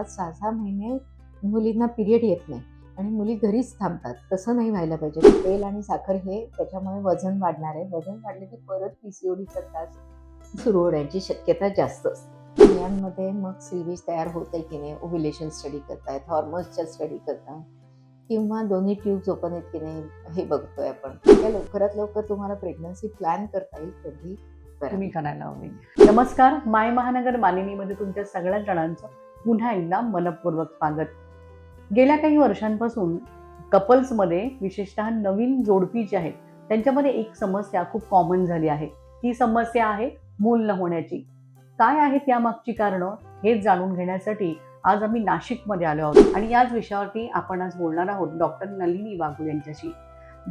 पाच सहा सहा महिने मुलींना पिरियड येत नाही. आणि मुली घरीच थांबतात. तसं नाही व्हायला पाहिजे. तेल आणि साखर हे त्याच्यामुळे वजन वाढणार आहे. वजन वाढले की परत पीसीओडीचा त्रास सुरू होण्याची शक्यता जास्त असते. स्त्रियांमध्ये मग सिल्वीज तयार होत आहे की नाही? ओव्युलेशन स्टडी करतायत हॉर्मोन्सच्या स्टडी करतायत किंवा दोन्ही ट्यूब्स ओपन आहेत की नाही हे बघतोय आपण. त्या लवकरात लवकर तुम्हाला प्रेग्नन्सी प्लॅन करता येईल कधी तुम्ही करायला हवी. नमस्कार. माय महानगर मालिनीमध्ये तुमच्या सगळ्या जणांचं पुन्हा एकदा मनपूर्वक स्वागत. गेल्या काही वर्षांपासून कपल्समध्ये विशेषतः नवीन जोडपी जे आहेत त्यांच्यामध्ये एक समस्या खूप कॉमन झाली आहे. ती समस्या आहे मूल न होण्याची. काय आहेत यामागची कारणं हेच जाणून घेण्यासाठी आज आम्ही नाशिकमध्ये आलो आहोत. आणि याच विषयावरती आपण आज बोलणार आहोत डॉक्टर नलिनी वागुल यांच्याशी.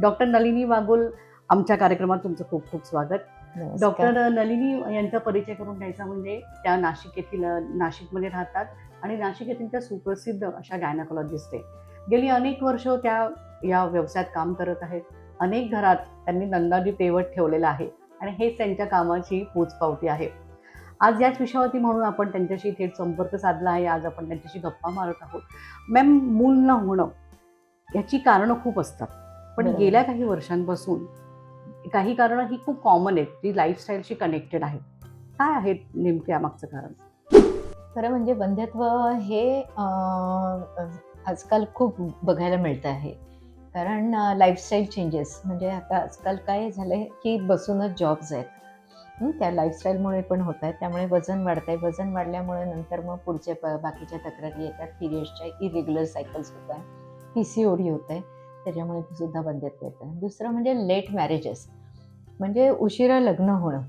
डॉक्टर नलिनी वागुल आमच्या कार्यक्रमात तुमचं खूप खूप स्वागत. डॉक्टर नलिनी यांचा परिचय करून द्यायचा म्हणजे त्या नाशिक येथील नाशिकमध्ये राहतात आणि नाशिक येथील त्या सुप्रसिद्ध अशा गायनाकोलॉजिस्ट आहे गेली अनेक वर्ष त्या या व्यवसायात काम करत आहेत. अनेक घरात त्यांनी नंदादी तेवट ठेवलेला आहे आणि हेच त्यांच्या कामाची पोचपावती आहे. आज याच विषयावरती म्हणून आपण त्यांच्याशी थेट संपर्क साधला आहे. आज आपण त्यांच्याशी गप्पा मारत आहोत. मॅम मूल न होणं याची कारणं खूप असतात. पण. गेल्या काही वर्षांपासून काही कारणं ही खूप कॉमन आहेत जी लाईफस्टाईलशी कनेक्टेड आहेत. काय आहेत नेमकं यामागचं कारण? खरं म्हणजे बंधत्व हे आजकाल खूप बघायला मिळतं आहे. कारण लाईफस्टाईल चेंजेस म्हणजे आता आजकाल काय झालं आहे की बसूनच जॉब्स आहेत. त्या लाईफस्टाईलमुळे पण होत आहेत. त्यामुळे वजन वाढत आहे वजन वाढल्यामुळे नंतर मग पुढचे प बाकीच्या तक्रारी येतात. पिरियड्सच्या इरेग्युलर सायकल्स होत आहे पी सी ओ डी होत आहे. त्याच्यामुळे सुद्धा बंध्यत्व येतं. दुसरं म्हणजे लेट मॅरेजेस म्हणजे उशिरा लग्न होणं.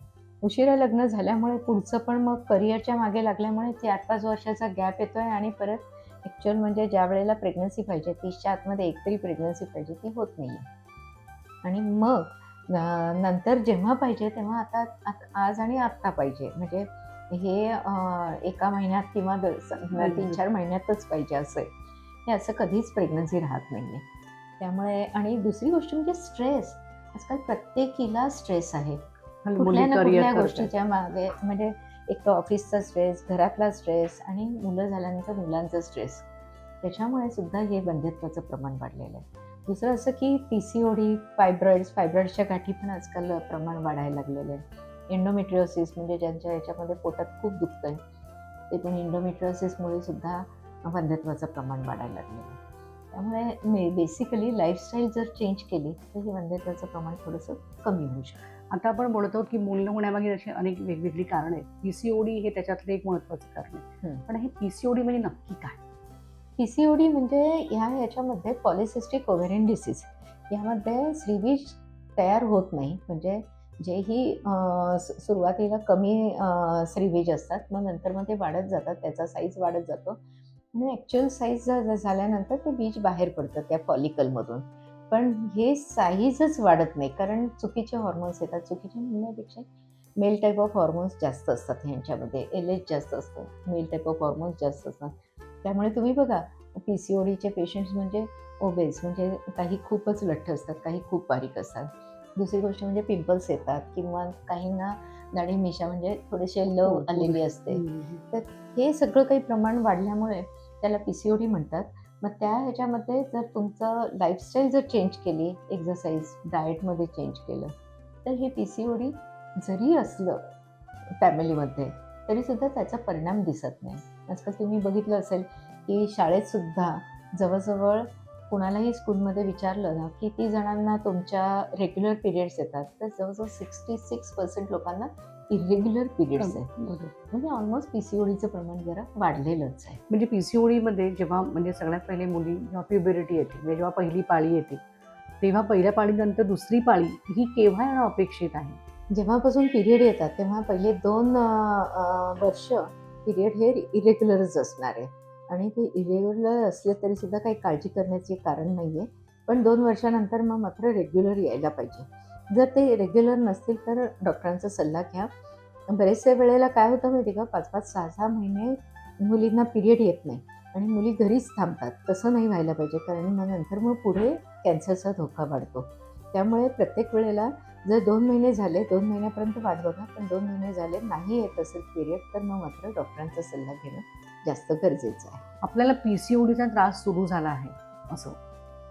उशिरा लग्न झाल्यामुळे पुढचं पण मग करिअरच्या मागे लागल्यामुळे चार पाच वर्षाचा गॅप येतोय आणि परत ॲक्च्युअल म्हणजे ज्या वेळेला प्रेग्नन्सी पाहिजे तीसच्या आतमध्ये एक तरी प्रेग्नन्सी पाहिजे ती होत नाही आहे आणि मग नंतर जेव्हा पाहिजे तेव्हा आता आत- आज आणि आत्ता पाहिजे. म्हणजे हे एका महिन्यात किंवा तीन चार महिन्यातच पाहिजे असं आहे. हे असं कधीच प्रेग्नन्सी राहत नाही आहे त्यामुळे आणि दुसरी गोष्ट म्हणजे स्ट्रेस आजकाल प्रत्येकीला स्ट्रेस आहे. कुठल्या ना कुठल्या गोष्टीच्या मागे म्हणजे एक ऑफिसचा स्ट्रेस घरातला स्ट्रेस आणि मुलं झाल्यानंतर मुलांचा स्ट्रेस त्याच्यामुळे सुद्धा हे बंध्यत्वाचं प्रमाण वाढलेलं आहे. दुसरं असं की P C O D fibroids फायब्रॉइड्सच्या गाठी पण आजकाल प्रमाण वाढायला लागलेलं आहे. एंडोमेट्रिओसिस म्हणजे ज्यांच्या याच्यामध्ये पोटात खूप दुखतं आहे ते पण एंडोमेट्रिओसिसमुळे सुद्धा बंध्यत्वाचं प्रमाण वाढायला लागलेलं आहे. त्यामुळे मे बेसिकली लाईफस्टाईल जर चेंज केली तर हे बंध्यत्वाचं प्रमाण थोडंसं कमी होऊ शकतं. आता आपण बोलतो की मूल न होण्यामागे अशी अनेक वेगवेगळी कारणं आहेत. पीसीओडी हे त्याच्यातलं एक महत्वाचं कारण आहे. पण हे पीसीओडी म्हणजे नक्की काय? पी सी ओ डी म्हणजे ह्या याच्यामध्ये पॉलिसिस्टिक ओव्हेरियन डिसीज यामध्ये श्रीबीज तयार होत नाही. म्हणजे जेही अं, सु- सुरुवातीला कमी अं, श्रीबीज असतात मग नंतर मग ते वाढत जातात त्याचा साईज वाढत जातो. आणि ॲक्च्युअल साईज झाल्यानंतर ते बीज बाहेर पडतं त्या फॉलिकलमधून पण हे साईजच वाढत नाही कारण चुकीचे हॉर्मोन्स येतात. चुकीच्या म्हणण्यापेक्षा मेल टाईप ऑफ हॉर्मोन्स जास्त असतात ह्यांच्यामध्ये. एल एच जास्त असतं मेल टाईप ऑफ हॉर्मोन्स जास्त असतात. त्यामुळे तुम्ही बघा पी सी ओ डीचे पेशंट्स म्हणजे ओबेस म्हणजे काही खूपच लठ्ठ असतात काही खूप बारीक असतात. दुसरी गोष्ट म्हणजे पिंपल्स येतात किंवा काहींना दाढी मिशा म्हणजे थोडेसे लव हो, आलेली असते. हम्म. हे सगळं काही प्रमाण वाढल्यामुळे त्याला पी सी ओ डी म्हणतात. मग त्या ह्याच्यामध्ये जर तुमचं लाईफस्टाईल जर चेंज केली एक्झरसाईज डाएटमध्ये चेंज केलं तर हे पी सी ओ डी जरी असलं फॅमिलीमध्ये तरीसुद्धा त्याचा परिणाम दिसत नाही. आजकाल तुम्ही बघितलं असेल की शाळेत सुद्धा जवळजवळ कुणालाही स्कूलमध्ये विचारलं ना किती जणांना तुमच्या रेग्युलर पिरियड्स येतात तर जवळजवळ सिक्स्टी सिक्स पर्सेंट लोकांना इरेग्युलर पिरियड्स आहेत. म्हणजे ऑलमोस्ट पी सी ओ डीचं प्रमाण जरा वाढलेलंच आहे. म्हणजे पीसीओडी मध्ये जेव्हा म्हणजे सगळ्यात पहिले मुली जेव्हा प्युबेरिटी येते म्हणजे जेव्हा पहिली पाळी येते तेव्हा पहिल्या पाळीनंतर दुसरी पाळी ही केव्हा येणं अपेक्षित आहे? जेव्हापासून पिरियड येतात तेव्हा पहिले दोन वर्ष पिरियड हे इरेग्युलरच असणार आहे. आणि ते इरेग्युलर असले तरी सुद्धा काही काळजी करण्याचे कारण नाही आहे पण दोन वर्षानंतर मग मात्र रेग्युलर यायला पाहिजे. जर ते रेग्युलर नसतील तर डॉक्टरांचा सल्ला घ्या. बरेचशा वेळेला काय होतं माहिती का? पाच पाच सहा सहा महिने मुलींना पिरियड येत नाही आणि मुली घरीच थांबतात. तसं नाही व्हायला पाहिजे कारण मग नंतर मग पुढे कॅन्सरचा धोका वाढतो. त्यामुळे प्रत्येक वेळेला जर दोन महिने झाले दोन महिन्यापर्यंत वाट बघा पण दोन महिने झाले नाही येत असेल पिरियड तर मग मात्र डॉक्टरांचा सल्ला घेणं जास्त गरजेचं आहे. आपल्याला पी सी ओडीचा त्रास सुरू झाला आहे असं.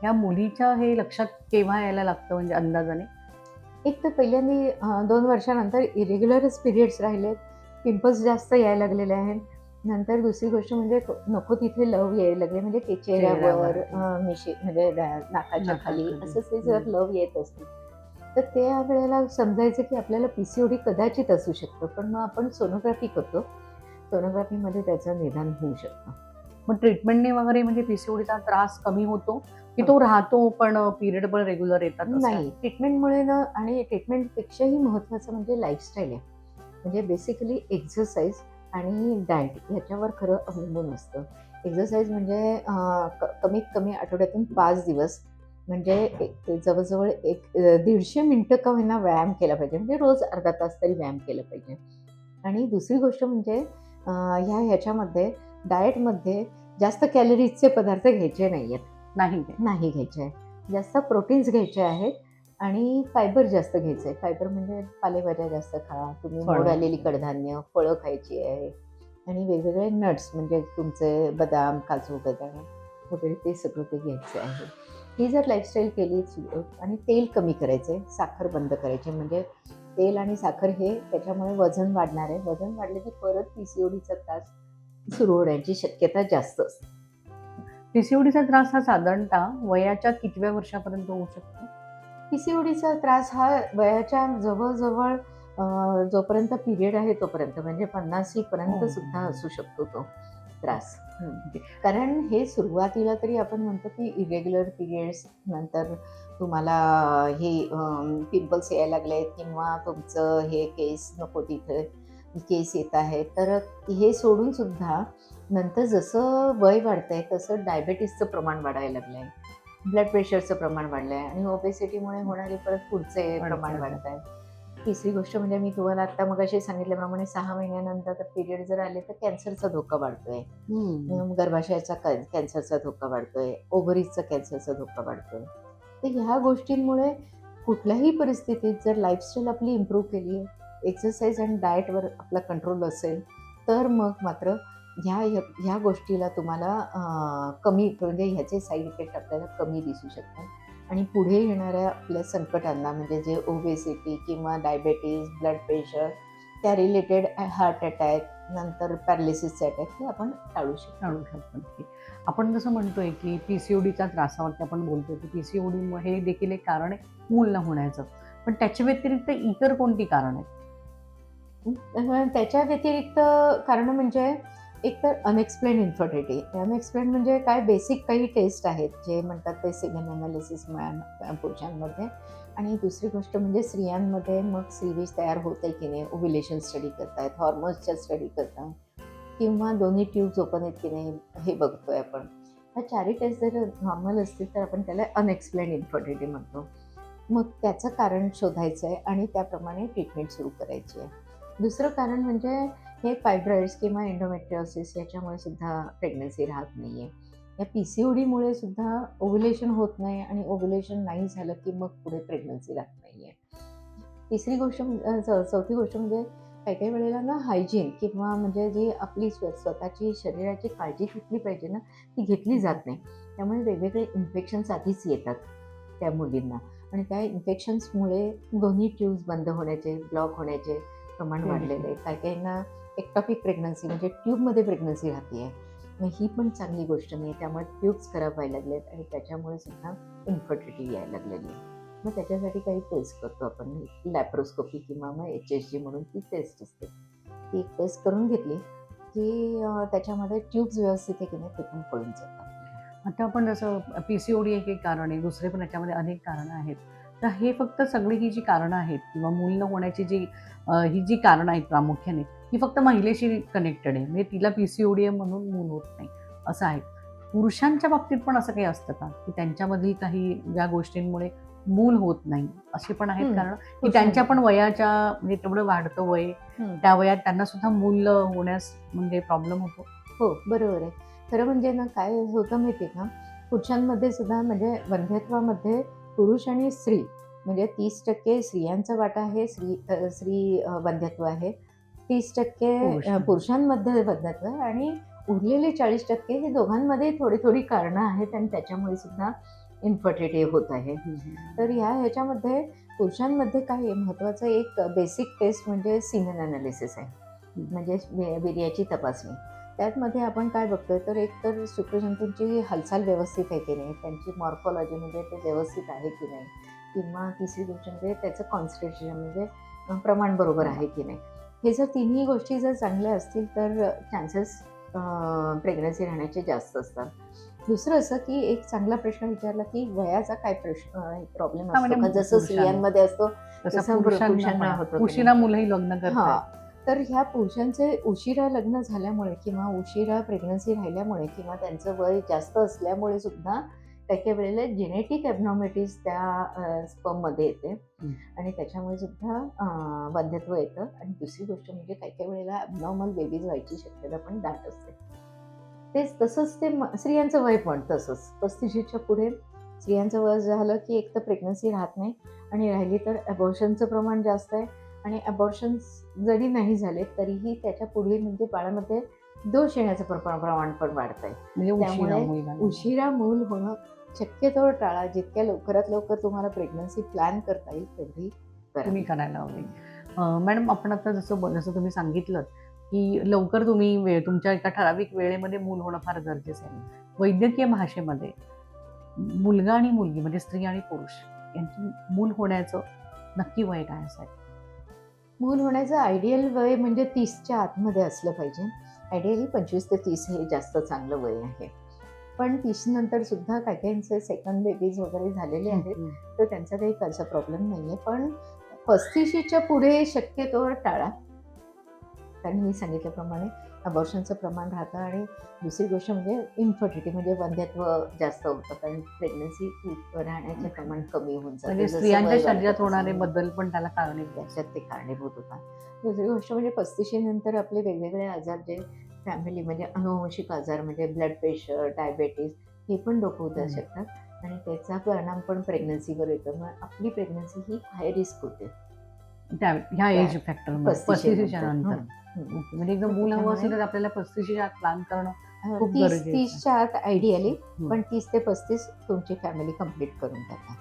ह्या मुलीच्या हे लक्षात केव्हा यायला लागतं म्हणजे अंदाजाने? एक तर पहिल्यांदा दोन वर्षानंतर इरेग्युलरच पिरियड्स राहिले पिंपल्स जास्त यायला लागलेले आहेत. नंतर दुसरी गोष्ट म्हणजे नको तिथे लव यायला लागले. म्हणजे ते चेहऱ्यावर मिशी म्हणजे नाकाच्या खाली. असं ते जर लव येत असतील तर त्या वेळेला समजायचं की आपल्याला पीसीओडी कदाचित असू शकतं. पण मग आपण सोनोग्राफी करतो. सोनोग्राफीमध्ये त्याचं निदान होऊ शकतं. मग ट्रीटमेंटने वगैरे म्हणजे पीसीओडीचा त्रास कमी होतो? की तो राहतो पण पिरियड पण रेग्युलर येतात? नाही. ट्रीटमेंटमुळे ना आणि ट्रीटमेंटपेक्षाही महत्त्वाचं म्हणजे लाईफस्टाईल आहे. म्हणजे बेसिकली एक्झरसाईज आणि डाएट ह्याच्यावर खरं अवलंबून असतं. एक्झरसाईज म्हणजे कमीत कमी आठवड्यातून पाच दिवस. म्हणजे एक जवळजवळ एक दीडशे मिनटं का होईना व्यायाम केला पाहिजे. म्हणजे रोज अर्धा तास तरी व्यायाम केला पाहिजे. आणि दुसरी गोष्ट म्हणजे ह्या ह्याच्यामध्ये डाएटमध्ये जास्त कॅलरीजचे पदार्थ घ्यायचे नाही आहेत नाही? नाही घ्यायचे. आहे जास्त प्रोटीन्स घ्यायचे आहेत आणि फायबर जास्त घ्यायचं आहे फायबर म्हणजे पालेभाज्या जास्त खा तुम्ही. मोड आलेली कडधान्य फळं खायची आहे आणि वेगवेगळे नट्स म्हणजे तुमचे बदाम काजू बदाम वगैरे ते सगळं ते घ्यायचं आहे. ही जर लाईफस्टाईल केली आणि तेल कमी करायचं साखर बंद करायचे म्हणजे तेल आणि साखर हे त्याच्यामुळे वजन वाढणार आहे. वजन वाढलं की परत पी सी ओडीचा त्रास सुरू होण्याची शक्यता जास्त असते. पीसीओडीचा त्रास हा साधारणतः वयाच्या कितव्या वर्षापर्यंत होऊ शकतो? पीसीओडीचा त्रास हा वयाच्या जवळजवळ जोपर्यंत पिरियड आहे तोपर्यंत म्हणजे पन्नासी पर्यंत हो. सुद्धा असू शकतो तो त्रास. कारण हे सुरुवातीला तरी आपण म्हणतो की इरेग्युलर पिरियड्स नंतर तुम्हाला हे पिंपल्स यायला लागलेत किंवा तुमचं हे केस नको तिथे केस येत आहे. तर हे सोडून सुद्धा नंतर जसं वय वाढतंय तसं डायबेटीसचं प्रमाण वाढायला लागलंय. ब्लड प्रेशरचं प्रमाण वाढलंय आणि ओबेसिटीमुळे होणारे परत पुढचे. प्रमाण वाढत आहे तिसरी गोष्ट म्हणजे मी तुम्हाला आता मग सांगितल्याप्रमाणे सहा महिन्यानंतर पिरियड जर आले तर कॅन्सरचा धोका वाढतोय. गर्भाशयाचा कॅन्सरचा धोका वाढतोय. ओव्हरीजचा कॅन्सरचा धोका वाढतोय. तर ह्या गोष्टींमुळे कुठल्याही परिस्थितीत जर लाईफस्टाईल आपली इम्प्रूव्ह केली एक्सरसाइज आणि डाएटवर आपला कंट्रोल असेल तर मग मात्र ह्या ह्या- गोष्टीला तुम्हाला कमी म्हणजे ह्याचे साईड इफेक्ट आपल्याला कमी दिसू शकतात. आणि पुढे येणाऱ्या आपल्या संकटांना म्हणजे जे ओबेसिटी किंवा डायबेटीज ब्लड प्रेशर त्या रिलेटेड हार्ट अटॅक नंतर पॅरालिसिसचे अटॅक हे आपण टाळू शकतो. काढू शकतो. आपण जसं म्हणतोय की पीसीओडीच्या त्रासावरती आपण बोलतोय की पीसीओडी हे देखील एक कारण आहे मूल न होण्याचं. पण त्याच्या व्यतिरिक्त इतर कोणती कारण आहेत? त्याच्या व्यतिरिक्त कारण म्हणजे एक तर अनएक्सप्लेन इन्फर्टिलिटी अनएक्सप्लेन म्हणजे काय? बेसिक काही टेस्ट आहेत जे म्हणतात ते सिगन अनालिसिस पुरुषांमध्ये. आणि दुसरी गोष्ट म्हणजे स्त्रियांमध्ये मग श्रीबीज तयार होते की नाही? ओव्हिलेशन स्टडी करतायत हॉर्मोन्सच्या स्टडी करतात. किंवा दोन्ही ट्यूब्स ओपन आहेत की नाही हे बघतोय आपण. ह्या चारही टेस्ट जर नॉर्मल असतील तर आपण त्याला अनएक्सप्लेन इन्फर्टिलिटी म्हणतो. मग त्याचं कारण शोधायचं आहे आणि त्याप्रमाणे ट्रीटमेंट सुरू करायची आहे दुसरं कारण म्हणजे हे फायब्रॉइड्स किंवा एन्डोमेट्रिओसिस याच्यामुळे सुद्धा प्रेग्नन्सी राहत नाही आहे या पी सी ओ डीमुळे सुद्धा ओव्युलेशन होत नाही आणि ओव्युलेशन नाही झालं की मग पुढे प्रेग्नन्सी राहत नाही आहे तिसरी गोष्ट चौथी गोष्ट म्हणजे काही काही वेळेला ना हायजीन किंवा म्हणजे जी आपली स्व स्वतःची शरीराची काळजी घेतली पाहिजे ना ती घेतली जात नाही. त्यामुळे वेगवेगळे इन्फेक्शन्स आधीच येतात त्या मुलींना. आणि त्या इन्फेक्शन्समुळे दोन्ही ट्यूब्स बंद होण्याचे ब्लॉक होण्याचे प्रमाण. वाढलेलं आहे. काही काहींना एक्टॉपिक प्रेग्नन्सी म्हणजे ट्यूबमध्ये प्रेग्नन्सी राहते आहे मग ही पण चांगली गोष्ट नाही त्यामुळे ट्यूब्स खराब व्हायला लागलेत आणि त्याच्यामुळे सुद्धा इन्फर्टिलिटी यायला लागलेली आहे. मग त्याच्यासाठी काही टेस्ट करतो आपण. लॅप्रोस्कोपी किंवा मग एच एस जी म्हणून ती टेस्ट असते. ती एक टेस्ट करून घेतली की त्याच्यामध्ये ट्यूब्स व्यवस्थित आहे की नाही ते पण कळून जातात. आता आपण जसं पीसीओडी एक एक कारण आहे. दुसरे पण याच्यामध्ये अनेक कारणं आहेत. तर हे फक्त सगळी ही जी कारणं आहेत किंवा मूल न होण्याची जी ही जी कारणं आहेत प्रामुख्याने ही फक्त महिलेशी कनेक्टेड आहे. म्हणजे तिला पीसीओडी आहे म्हणून मूल होत नाही. असं आहे. पुरुषांच्या बाबतीत पण असं काही असतं का? की त्यांच्यामधील काही ज्या गोष्टींमुळे मूल होत नाही. असे पण आहेत. कारण की त्यांच्या पण वयाच्या म्हणजे तेवढं वाढतं वय. त्या वयात त्यांना सुद्धा मूल होण्यास म्हणजे प्रॉब्लेम होतो. हो बरोबर आहे. खरं म्हणजे ना काय होतं माहिती का? पुरुषांमध्ये सुद्धा म्हणजे वंध्यत्वामध्ये पुरुष आणि स्त्री म्हणजे तीस टक्के स्त्रियांचा वाटा आहे स्त्री स्त्री अ, वंध्यत्व आहे. तीस टक्के पुरुषांमध्ये वंध्यत्व आहे आणि उरलेले चाळीस टक्के हे दोघांमध्ये थोडी थोडी कारणं आहेत आणि त्याच्यामुळे सुद्धा इन्फर्टिलिटी होत आहे. तर ह्या ह्याच्यामध्ये पुरुषांमध्ये काय महत्त्वाचं एक बेसिक टेस्ट म्हणजे सिमेन अनालिसिस आहे. म्हणजे वीर्याची तपासणी. त्यातमध्ये आपण काय बघतोय तर एक तर शुक्रजंतूंची हालचाल व्यवस्थित आहे की नाही? त्यांची मॉर्फॉलॉजी म्हणजे ते व्यवस्थित आहे की नाही? किंवा तिसरी गोष्ट म्हणजे त्याचं कॉन्सन्ट्रेशन म्हणजे प्रमाण बरोबर आहे की नाही? हे जर तिन्ही गोष्टी जर चांगल्या असतील तर चान्सेस प्रेग्नन्सी राहण्याचे जास्त असतात. दुसरं असं की एक चांगला प्रश्न विचारला की वयाचा काय प्रश्न प्रॉब्लेम म्हणजे असतो का? जसं. स्त्रियांमध्ये असतो तसं पुरुषांना होतं? मुलंही लग्न करतात तर ह्या पुरुषांचे उशिरा लग्न झाल्यामुळे किंवा उशिरा प्रेग्नन्सी राहिल्यामुळे किंवा त्यांचं वय जास्त असल्यामुळे सुद्धा काही काही वेळेला जेनेटिक ॲबनॉर्मिटीज त्या स्पममध्ये येते. आणि त्याच्यामुळे सुद्धा अं, वंध्यत्व येतं. आणि दुसरी गोष्ट म्हणजे काही काही वेळेला ॲबनॉर्मल बेबीज व्हायची शक्यता पण दाट असते. तेच तसंच ते स्त्रियांचं वय पण तसंच. पस्तीशीच्या पुढे स्त्रियांचं वय झालं की एक तर प्रेग्नन्सी राहत नाही आणि राहिली तर अबॉर्शनचं प्रमाण जास्त आहे. आणि अबॉर्शन्स जरी नाही झाले तरीही त्याच्या पुढे म्हणजे बाळामध्ये दोष येण्याचं प्र- प्रमाण पण वाढत आहे म्हणजे उशिरा त्यामुळे उशिरा मूल होणं शक्यतो टाळा. जितक्या लवकरात लवकर तुम्हाला प्रेग्नन्सी प्लॅन करता येईल तेवढी. तुम्ही करायला हवे. मॅडम आपण आता जसं जसं तुम्ही सांगितलं की लवकर तुम्ही वेळ तुमच्या एका ठराविक वेळेमध्ये मूल होणं फार गरजेचं आहे. वैद्यकीय भाषेमध्ये मुलगा आणि मुलगी म्हणजे स्त्री आणि पुरुष यांची मूल होण्याचं नक्की वय काय असायचं मूल होण्याचं आयडियल वय म्हणजे तीसच्या आतमध्ये असलं पाहिजे. आयडियली पंचवीस ते तीस हे जास्त चांगलं वय आहे. पण तीस नंतर सुद्धा काही काहींचे सेकंड बेबीज वगैरे झालेले आहेत तर त्यांचा काही त्याचा प्रॉब्लेम नाही आहे पण पस्तीशीच्या पुढे शक्यतोवर टाळा. कारण मी सांगितल्याप्रमाणे अबॉर्शनचं प्रमाण राहतं आणि दुसरी गोष्ट म्हणजे इन्फर्टिलिटी म्हणजे वंध्यत्व जास्त होतं कारण प्रेग्नन्सी राहण्याचं प्रमाण कमी होऊन जातं. म्हणजे स्त्रियांच्या शरीरात होणारे बदल पण त्याला कारणीभूत. त्याच्यात ते कारणीभूत होता दुसरी गोष्ट म्हणजे पस्तीशी नंतर आपले वेगवेगळे आजार जे फॅमिली म्हणजे अनुवंशिक आजार म्हणजे ब्लड प्रेशर डायबेटीस हे पण डोकं हम्म. शकतात. आणि त्याचा परिणाम पण प्रेग्नन्सीवर येतो. मग आपली प्रेग्नन्सी ही हाय रिस्क होते. त्या ह्या एज फॅक्टर पस्तीसच्या नंतर. म्हणजे एकदम मूल हवं असेल तर आपल्याला पस्तीसच्या आत प्लॅन करणं खूप तीस. तीसच्या आत आयडियली. पण तीस ते पस्तीस तुमची फॅमिली कंप्लीट करून टाका.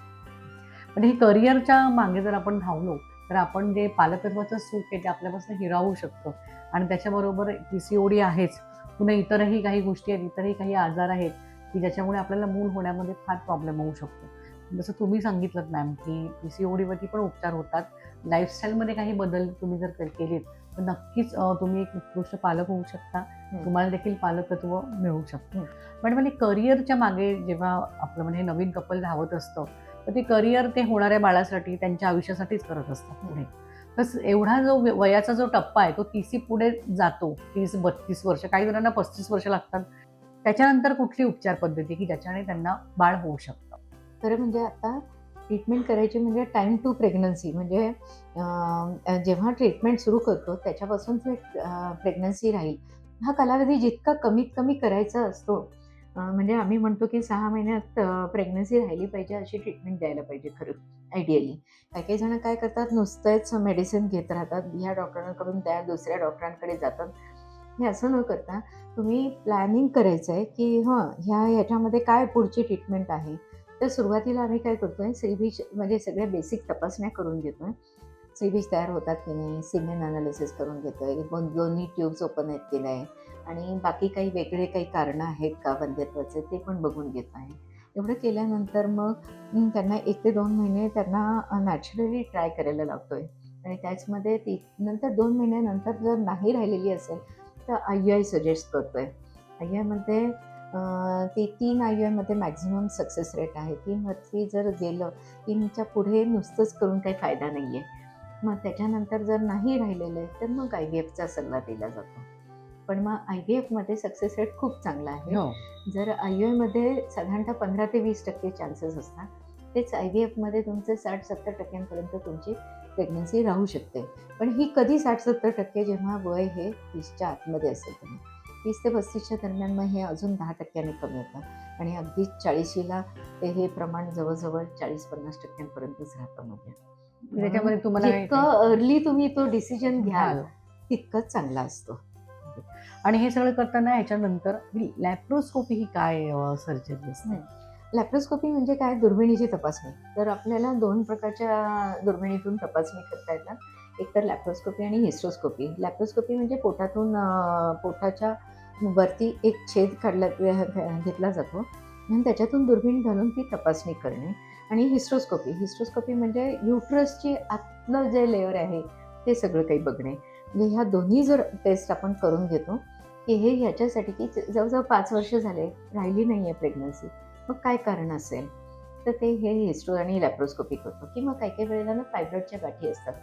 पण हे करिअरच्या मागे जर आपण धावलो तर आपण जे पालकत्वाचं सुख आहे ते आपल्यापासून हिरावू शकतो. आणि त्याच्याबरोबर पी सी ओ डी आहेच. पुन्हा इतरही काही गोष्टी आहेत इतरही काही आजार आहेत की ज्याच्यामुळे आपल्याला मूल होण्यामध्ये फार प्रॉब्लेम होऊ शकतो. जसं तुम्ही सांगितलं मॅम की पी सी ओ डीवरती पण उपचार होतात. लाईफस्टाईलमध्ये काही बदल तुम्ही जर केलेत तर नक्कीच तुम्ही एक उत्कृष्ट पालक होऊ शकता. तुम्हाला देखील पालकत्व मिळू शकतं. पण म्हणजे करिअरच्या मागे जेव्हा आपलं म्हणजे नवीन कपल धावत असतं तर ते करिअर ते होणाऱ्या बाळासाठी त्यांच्या आयुष्यासाठीच करत असतात पुढे. तस एवढा जो वयाचा जो टप्पा आहे तो तीसी पुढे जातो. तीस बत्तीस वर्ष काही जणांना पस्तीस वर्ष लागतात. त्याच्यानंतर कुठली उपचार पद्धती की ज्याच्याने त्यांना बाळ होऊ शकतं? खरं म्हणजे आता ट्रीटमेंट करायची म्हणजे टाईम टू प्रेग्नन्सी म्हणजे जेव्हा ट्रीटमेंट सुरू करतो त्याच्यापासून ते प्रेग्नन्सी राहील. हा कालावधी जितका कमीत कमी करायचा असतो म्हणजे आम्ही म्हणतो की सहा महिन्यात प्रेग्नन्सी राहिली पाहिजे अशी ट्रीटमेंट द्यायला पाहिजे खरं आयडियली काही काही जण काय करतात नुसतंच मेडिसिन घेत राहतात. ह्या डॉक्टरांकडून त्या दुसऱ्या डॉक्टरांकडे जातात. हे असं न करता तुम्ही प्लॅनिंग करायचं आहे की हां ह्या ह्याच्यामध्ये काय पुढची ट्रीटमेंट आहे? तर सुरुवातीला आम्ही काय करतो आहे सी बीच म्हणजे सगळ्या बेसिक तपासण्या करून घेतो आहे सी बीच तयार होतात की नाही सिमेन अनालिसिस करून घेतोय. दोन दोन्ही ट्यूब्स ओपन आहेत की नाही आणि बाकी काही वेगळे काही कारणं आहेत का वंध्यत्वाचे ते पण बघून घेत आहे. एवढं केल्यानंतर मग त्यांना एक ते दोन महिने त्यांना नॅचरली ट्राय करायला लावतोय. आणि त्याचमध्ये ती नंतर दोन महिन्यानंतर जर नाही राहिलेली असेल तर आय यू आय सजेस्ट करतो आहे आय आयमध्ये ते तीन आय यू आयमध्ये मॅक्झिमम सक्सेस रेट आहे. तीनवरती जर गेलं तीनच्या पुढे नुसतंच करून काही फायदा नाही आहे मग त्याच्यानंतर जर नाही राहिलेलं आहे तर मग आय व्ही एफचा सल्ला दिला जातो. पण मग आय व्ही एफमध्ये सक्सेस रेट खूप चांगला आहे. जर आय यू एमध्ये साधारणतः पंधरा ते वीस टक्के चान्सेस असतात तेच आय व्ही एफमध्ये तुमचे साठ सत्तर टक्क्यांपर्यंत तुमची प्रेग्नन्सी राहू शकते. पण ही कधी साठ सत्तर टक्के जेव्हा वय हे तीसच्या आतमध्ये असेल तेव्हा तीस ते पस्तीसच्या दरम्यान मग हे अजून दहा टक्क्यांनी कमी होतं. आणि अगदी चाळीशीला ते हे प्रमाण जवळजवळ चाळीस पन्नास टक्क्यांपर्यंतच राहतं म्हणजे त्याच्यामध्ये तुम्हाला जितकं अर्ली तुम्ही तो डिसिजन घ्याल. तितकंच चांगला असतो. आणि हे सगळं करताना ह्याच्यानंतर लॅप्रोस्कोपी ही काय सर्जरी असते? लॅप्रोस्कोपी म्हणजे काय? दुर्बिणीची तपासणी. तर आपल्याला दोन प्रकारच्या दुर्बिणीतून तपासणी करता येतात. एक तर लॅप्रोस्कोपी आणि हिस्ट्रोस्कोपी लॅप्रोस्कोपी म्हणजे पोटातून पोटाच्या वरती एक छेद काढला घेतला जातो. आणि त्याच्यातून दुर्बीण घालून ती तपासणी करणे. आणि हिस्ट्रोस्कोपी हिस्ट्रोस्कोपी म्हणजे युट्रसची आतलं जे लेअर आहे ते सगळं काही बघणे. म्हणजे ह्या दोन्ही जर टेस्ट आपण करून घेतो की हे ह्याच्यासाठी की जवळजवळ पाच वर्ष झाले राहिली नाही आहे प्रेग्नन्सी मग काय कारण असेल? तर ते हे हिस्ट्रो आणि लॅप्रोस्कोपी करतो. किंवा काही काही वेळेला ना फायब्रॉइडच्या गाठी असतात.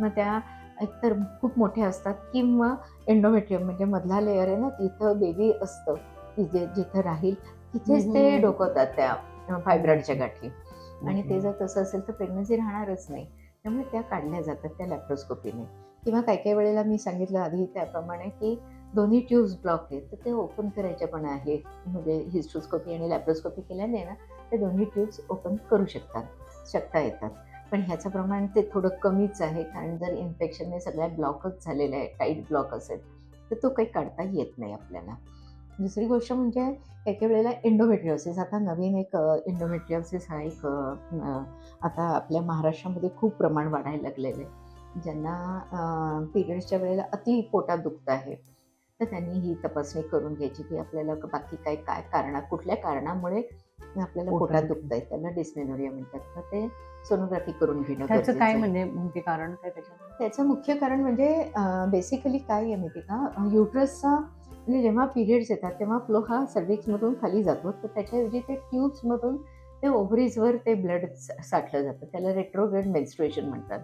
मग त्या एकतर खूप मोठ्या असतात किंवा एंडोमेट्रियम म्हणजे मधला लेअर आहे ना तिथं बेबी असतं की जे जिथं राहील तिथेच ते. डोकवतात त्या फायब्रॉइडच्या गाठी. आणि ते जर तसं असेल तर प्रेग्नन्सी राहणारच नाही. त्यामुळे त्या काढल्या जातात त्या लॅप्रोस्कोपीने किंवा काही काही वेळेला मी सांगितलं आधी त्याप्रमाणे की दोन्ही ट्यूब्स ब्लॉक आहेत तर ते ओपन करायच्या पण आहे म्हणजे हिस्ट्रोस्कोपी आणि लॅप्रोस्कोपी केल्याने ना ते दोन्ही ट्यूब्स ओपन करू शकतात शकता येतात. पण ह्याचं प्रमाण ते थोडं कमीच आहे कारण जर इन्फेक्शनने सगळ्या ब्लॉकच झालेलं आहे टाईट ब्लॉक असेल तर तो काही काढता येत नाही आपल्याला. दुसरी गोष्ट म्हणजे काही वेळेला इंडोमेट्रिओसिस आता नवीन एक इंडोमेट्रिओसिस हा एक आता आपल्या महाराष्ट्रामध्ये खूप प्रमाण वाढायला लागलेलं आहे. ज्यांना पिरियड्सच्या वेळेला अति पोटात दुखत आहे तर त्यांनी ही तपासणी करून घ्यायची की आपल्याला बाकी काय काय कारणा कुठल्या कारणामुळे आपल्याला पोटात पोटात दुखतं. दुखत आहे त्याला डिस्मेनोरिया म्हणतात. तर ते सोनोग्राफी करून घेणं त्याचं काय. म्हणजे म्हणजे कारण काय त्याच्यामध्ये त्याचं मुख्य कारण म्हणजे बेसिकली काय आहे माहिती का? युट्रसचा म्हणजे जेव्हा पिरियड्स येतात तेव्हा फ्लो हा सर्विक्समधून खाली जातो. तर त्याच्याऐवजी ते ट्यूब्समधून ते ओव्हरीजवर ते ब्लड साठलं जातं. त्याला रेट्रोग्रेड मेन्स्ट्रुएशन म्हणतात.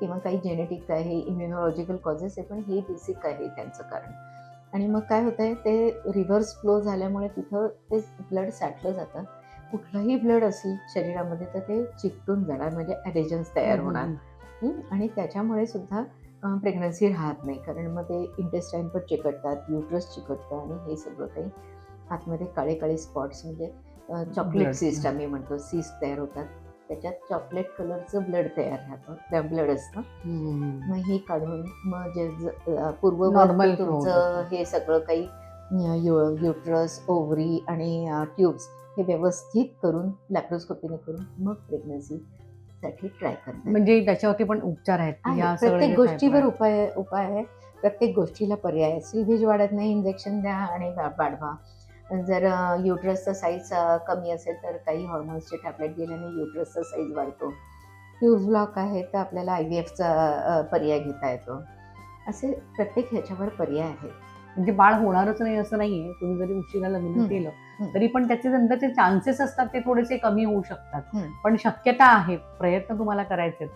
किंवा काही जेनेटिक आहे इम्युनॉलॉजिकल कॉजेस आहे पण हे बेसिक आहे त्यांचं कारण. आणि मग काय होतं आहे ते रिव्हर्स फ्लो झाल्यामुळे तिथं ते ब्लड साठलं जातं. कुठलंही ब्लड असेल शरीरामध्ये तर ते चिकटून जाणार म्हणजे ॲडेजन्स तयार होणार? आणि त्याच्यामुळे सुद्धा प्रेग्नन्सी राहत नाही कारण मग ते इंटेस्टाईन पण चिकटतात युट्रस चिकटतं आणि हे सगळं काही आतमध्ये काळे काळे स्पॉट्स म्हणजे चॉकलेट. सिस्ट आम्ही म्हणतो सिस्ट तयार होतात त्याच्यात चॉकलेट कलरचं ब्लड तयार राहतं त्या ब्लड असतं. मग हे काढून मग जे Normal flow तुमचं होतं. हे सगळं काही युट्रस ओव्हरी आणि ट्यूब्स हे व्यवस्थित करून लॅप्रोस्कोपीने करून मग प्रेग्नन्सीसाठी ट्राय करतात म्हणजे त्याच्यावरती पण उपचार आहेत आहे. प्रत्येक गोष्टीवर उपाय उपाय आहे. प्रत्येक गोष्टीला पर्याय आहे. वाढत नाही इंजेक्शन द्या आणि वाढवा. जर युट्रसचा साईज कमी असेल तर काही हॉर्मोन्सचे टॅबलेट दिल्याने युट्रसचा साईज वाढतो. ट्यूब ब्लॉक आहे तर आपल्याला आय व्ही एफचा पर्याय घेता येतो. असे प्रत्येक ह्याच्यावर पर्याय आहे म्हणजे बाळ होणारच नाही असं नाहीये. तुम्ही जरी उशिरा लग्न. केलं. तरी पण त्याचे नंतरचे चान्सेस असतात ते थोडेसे कमी होऊ शकतात. पण शक्यता आहे प्रयत्न तुम्हाला करायचे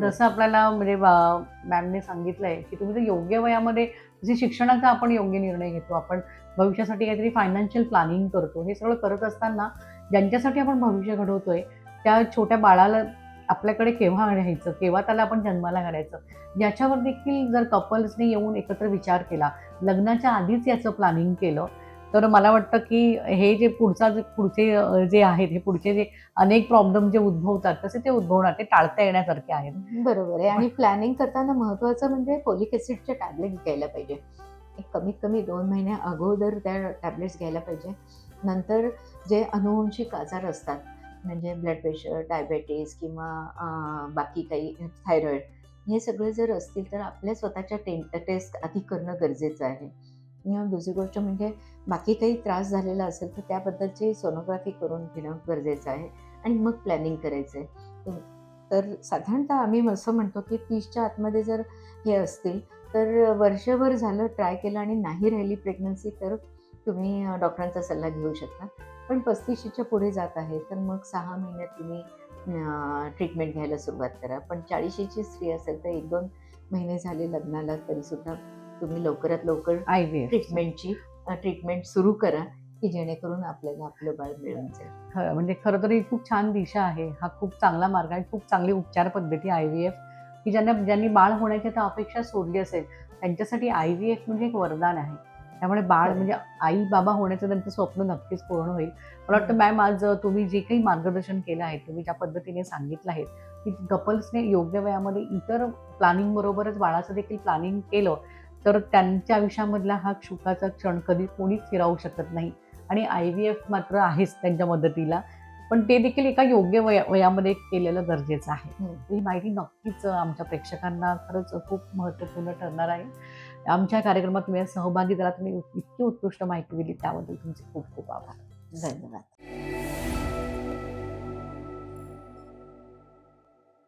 जसं आपल्याला म्हणजे मॅमने सांगितलंय की तुम्ही जर योग्य वयामध्ये जसे शिक्षणाचा आपण योग्य निर्णय घेतो आपण भविष्यासाठी काहीतरी फायनान्शियल प्लॅनिंग करतो हे सगळं करत असताना ज्यांच्यासाठी आपण भविष्य घडवतोय त्या छोट्या बाळाला आपल्याकडे केव्हा घ्यायचं केव्हा त्याला आपण जन्माला घालायचं याच्यावर देखील जर कपल्सने येऊन एकत्र विचार केला लग्नाच्या आधीच याचं प्लॅनिंग केलं तर मला वाटतं की हे जे पुढचा जे पुढचे जे आहेत हे पुढचे जे अनेक प्रॉब्लेम जे उद्भवतात तसे ते उद्भवणार ते टाळता येण्यासारखे आहेत. बरोबर आहे. आणि प्लॅनिंग करताना महत्त्वाचं म्हणजे फोलिक ॲसिडचे टॅबलेट घ्यायला पाहिजे. कमीत कमी दोन महिन्या अगोदर त्या टॅबलेट्स घ्यायला पाहिजे. नंतर जे अनुवंशिक आजार असतात म्हणजे ब्लड प्रेशर डायबेटीस किंवा बाकी काही थायरॉईड हे सगळे जर असतील तर आपल्या स्वतःच्या टेन टेस्ट आधी करणं गरजेचं आहे. किंवा दुसरी गोष्ट म्हणजे बाकी काही त्रास झालेला असेल तर त्याबद्दलची सोनोग्राफी करून घेणं गरजेचं आहे आणि मग प्लॅनिंग करायचं आहे तर साधारणतः आम्ही असं म्हणतो की तीसच्या आतमध्ये जर हे असतील तर वर्षभर झालं ट्राय केलं आणि नाही राहिली प्रेग्नन्सी तर तुम्ही डॉक्टरांचा सल्ला घेऊ शकता. पण पस्तीसशेच्या पुढे जात आहे तर मग सहा महिन्यात तुम्ही ट्रीटमेंट घ्यायला सुरुवात करा. पण चाळीशीची स्त्री असेल तर एक दोन महिने झाले लग्नाला तरीसुद्धा तुम्ही लवकरात लवकर आय व्ही ट्रीटमेंटची ट्रीटमेंट सुरू करा की जेणेकरून आपल्याला आपलं बाळ मिळून जाईल. खरं म्हणजे खरं तर ही खूप छान दिशा आहे. हा खूप चांगला मार्ग आहे खूप चांगली उपचार पद्धती आय व्ही एफ की ज्यांना ज्यांनी बाळ होण्याची आता अपेक्षा सोडली असेल त्यांच्यासाठी आय व्ही एफ म्हणजे एक वरदान आहे. त्यामुळे बाळ. म्हणजे आई बाबा होण्याचं त्यांचं स्वप्न नक्कीच पूर्ण होईल. मला वाटतं मॅम आज तुम्ही जे काही मार्गदर्शन केलं आहे तुम्ही ज्या पद्धतीने सांगितलं आहे की कपल्सने योग्य वयामध्ये इतर प्लॅनिंग बरोबरच बाळाचं देखील प्लॅनिंग केलं तर त्यांच्या आयुष्यामधला हा सुखाचा क्षण कधी कोणीच हिरावू शकत नाही. आणि आय व्ही एफ मात्र आहेच त्यांच्या मदतीला. पण ते देखील एका योग्य वया वयामध्ये केलेलं गरजेचं आहे. ही माहिती नक्कीच आमच्या प्रेक्षकांना खरंच खूप महत्त्वपूर्ण ठरणार आहे. आमच्या कार्यक्रमात तुम्ही सहभागी झाला तुम्ही इतकी उत्कृष्ट माहिती दिली त्याबद्दल तुमचे खूप खूप आभार. धन्यवाद.